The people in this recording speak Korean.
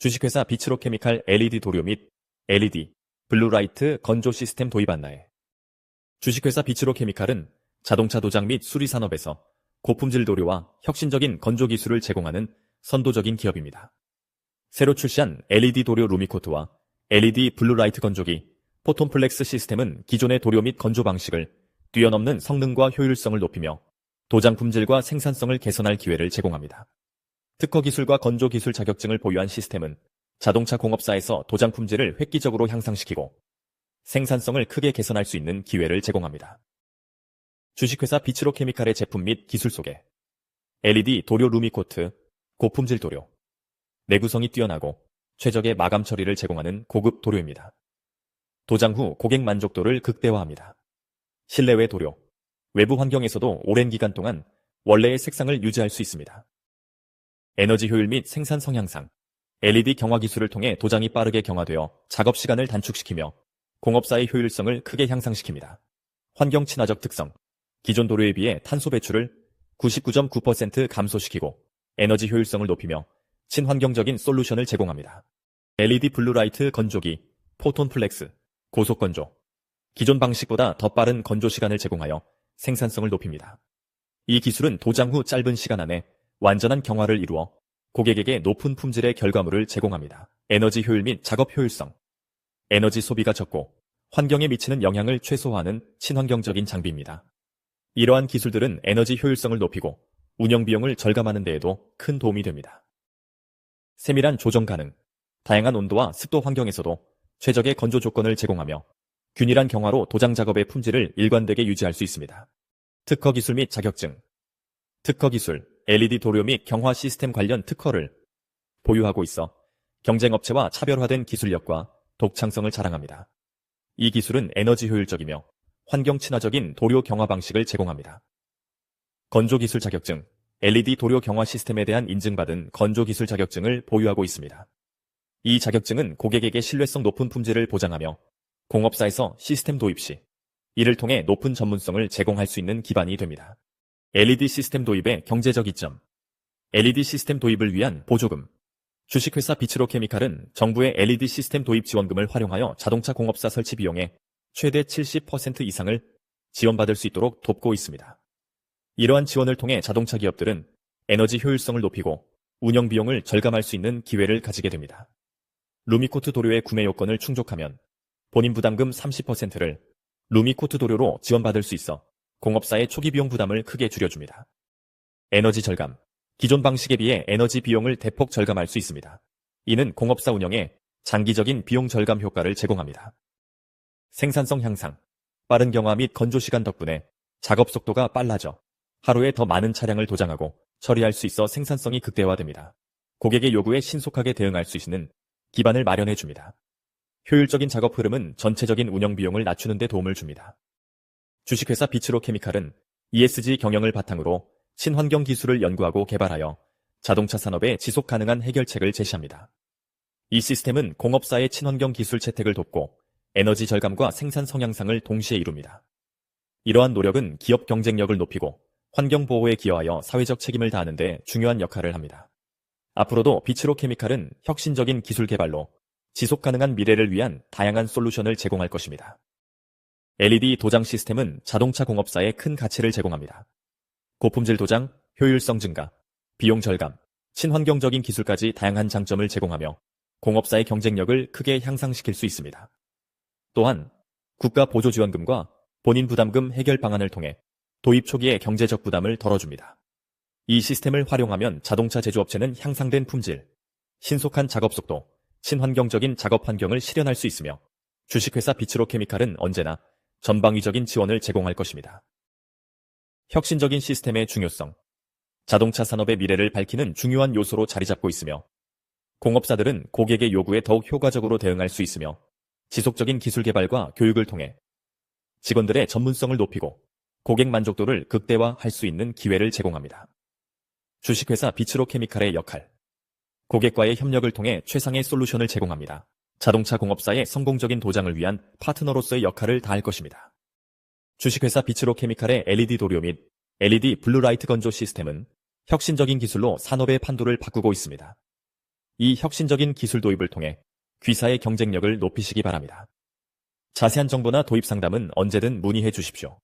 주식회사 비츠로케미칼 LED 도료 및 LED, 블루라이트 건조 시스템 도입 안나에 주식회사 비츠로케미칼은 자동차 도장 및 수리 산업에서 고품질 도료와 혁신적인 건조 기술을 제공하는 선도적인 기업입니다. 새로 출시한 LED 도료 루미코트와 LED 블루라이트 건조기, 포톤플렉스 시스템은 기존의 도료 및 건조 방식을 뛰어넘는 성능과 효율성을 높이며 도장 품질과 생산성을 개선할 기회를 제공합니다. 특허 기술과 건조 기술 자격증을 보유한 시스템은 자동차 공업사에서 도장 품질을 획기적으로 향상시키고 생산성을 크게 개선할 수 있는 기회를 제공합니다. 주식회사 비츠로 케미칼의 제품 및 기술 소개 LED 도료 루미코트 고품질 도료 내구성이 뛰어나고 최적의 마감 처리를 제공하는 고급 도료입니다. 도장 후 고객 만족도를 극대화합니다. 실내외 도료 외부 환경에서도 오랜 기간 동안 원래의 색상을 유지할 수 있습니다. 에너지 효율 및 생산성 향상, LED 경화 기술을 통해 도장이 빠르게 경화되어 작업 시간을 단축시키며 공업사의 효율성을 크게 향상시킵니다. 환경 친화적 특성, 기존 도료에 비해 탄소 배출을 99.9% 감소시키고 에너지 효율성을 높이며 친환경적인 솔루션을 제공합니다. LED 블루라이트 건조기, 포톤 플렉스, 고속 건조. 기존 방식보다 더 빠른 건조 시간을 제공하여 생산성을 높입니다. 이 기술은 도장 후 짧은 시간 안에 완전한 경화를 이루어 고객에게 높은 품질의 결과물을 제공합니다. 에너지 효율 및 작업 효율성. 에너지 소비가 적고 환경에 미치는 영향을 최소화하는 친환경적인 장비입니다. 이러한 기술들은 에너지 효율성을 높이고 운영 비용을 절감하는 데에도 큰 도움이 됩니다. 세밀한 조정 가능, 다양한 온도와 습도 환경에서도 최적의 건조 조건을 제공하며 균일한 경화로 도장 작업의 품질을 일관되게 유지할 수 있습니다. 특허 기술 및 자격증 특허 기술, LED 도료 및 경화 시스템 관련 특허를 보유하고 있어 경쟁업체와 차별화된 기술력과 독창성을 자랑합니다. 이 기술은 에너지 효율적이며 환경 친화적인 도료 경화 방식을 제공합니다. 건조 기술 자격증, LED 도료 경화 시스템에 대한 인증받은 건조 기술 자격증을 보유하고 있습니다. 이 자격증은 고객에게 신뢰성 높은 품질을 보장하며 공업사에서 시스템 도입 시 이를 통해 높은 전문성을 제공할 수 있는 기반이 됩니다. LED 시스템 도입의 경제적 이점 LED 시스템 도입을 위한 보조금 주식회사 비츠로 케미칼은 정부의 LED 시스템 도입 지원금을 활용하여 자동차 공업사 설치 비용의 최대 70% 이상을 지원받을 수 있도록 돕고 있습니다. 이러한 지원을 통해 자동차 기업들은 에너지 효율성을 높이고 운영 비용을 절감할 수 있는 기회를 가지게 됩니다. 루미코트 도료의 구매 요건을 충족하면 본인 부담금 30%를 루미코트 도료로 지원받을 수 있어 공업사의 초기 비용 부담을 크게 줄여줍니다. 에너지 절감. 기존 방식에 비해 에너지 비용을 대폭 절감할 수 있습니다. 이는 공업사 운영에 장기적인 비용 절감 효과를 제공합니다. 생산성 향상. 빠른 경화 및 건조 시간 덕분에 작업 속도가 빨라져 하루에 더 많은 차량을 도장하고 처리할 수 있어 생산성이 극대화됩니다. 고객의 요구에 신속하게 대응할 수 있는 기반을 마련해 줍니다. 효율적인 작업 흐름은 전체적인 운영 비용을 낮추는 데 도움을 줍니다. 주식회사 비츠로 케미칼은 ESG 경영을 바탕으로 친환경 기술을 연구하고 개발하여 자동차 산업에 지속 가능한 해결책을 제시합니다. 이 시스템은 공업사의 친환경 기술 채택을 돕고 에너지 절감과 생산 성향상을 동시에 이룹니다. 이러한 노력은 기업 경쟁력을 높이고 환경 보호에 기여하여 사회적 책임을 다하는 데 중요한 역할을 합니다. 앞으로도 비츠로 케미칼은 혁신적인 기술 개발로 지속 가능한 미래를 위한 다양한 솔루션을 제공할 것입니다. LED 도장 시스템은 자동차 공업사에 큰 가치를 제공합니다. 고품질 도장, 효율성 증가, 비용 절감, 친환경적인 기술까지 다양한 장점을 제공하며 공업사의 경쟁력을 크게 향상시킬 수 있습니다. 또한 국가 보조 지원금과 본인 부담금 해결 방안을 통해 도입 초기에 경제적 부담을 덜어줍니다. 이 시스템을 활용하면 자동차 제조업체는 향상된 품질, 신속한 작업 속도, 친환경적인 작업 환경을 실현할 수 있으며 주식회사 비츠로 케미칼은 언제나 전방위적인 지원을 제공할 것입니다. 혁신적인 시스템의 중요성. 자동차 산업의 미래를 밝히는 중요한 요소로 자리 잡고 있으며 공업사들은 고객의 요구에 더욱 효과적으로 대응할 수 있으며 지속적인 기술 개발과 교육을 통해 직원들의 전문성을 높이고 고객 만족도를 극대화할 수 있는 기회를 제공합니다. 주식회사 비츠로 케미칼의 역할. 고객과의 협력을 통해 최상의 솔루션을 제공합니다. 자동차 공업사의 성공적인 도장을 위한 파트너로서의 역할을 다할 것입니다. 주식회사 비츠로 케미칼의 LED 도료 및 LED 블루라이트 건조 시스템은 혁신적인 기술로 산업의 판도를 바꾸고 있습니다. 이 혁신적인 기술 도입을 통해 귀사의 경쟁력을 높이시기 바랍니다. 자세한 정보나 도입 상담은 언제든 문의해 주십시오.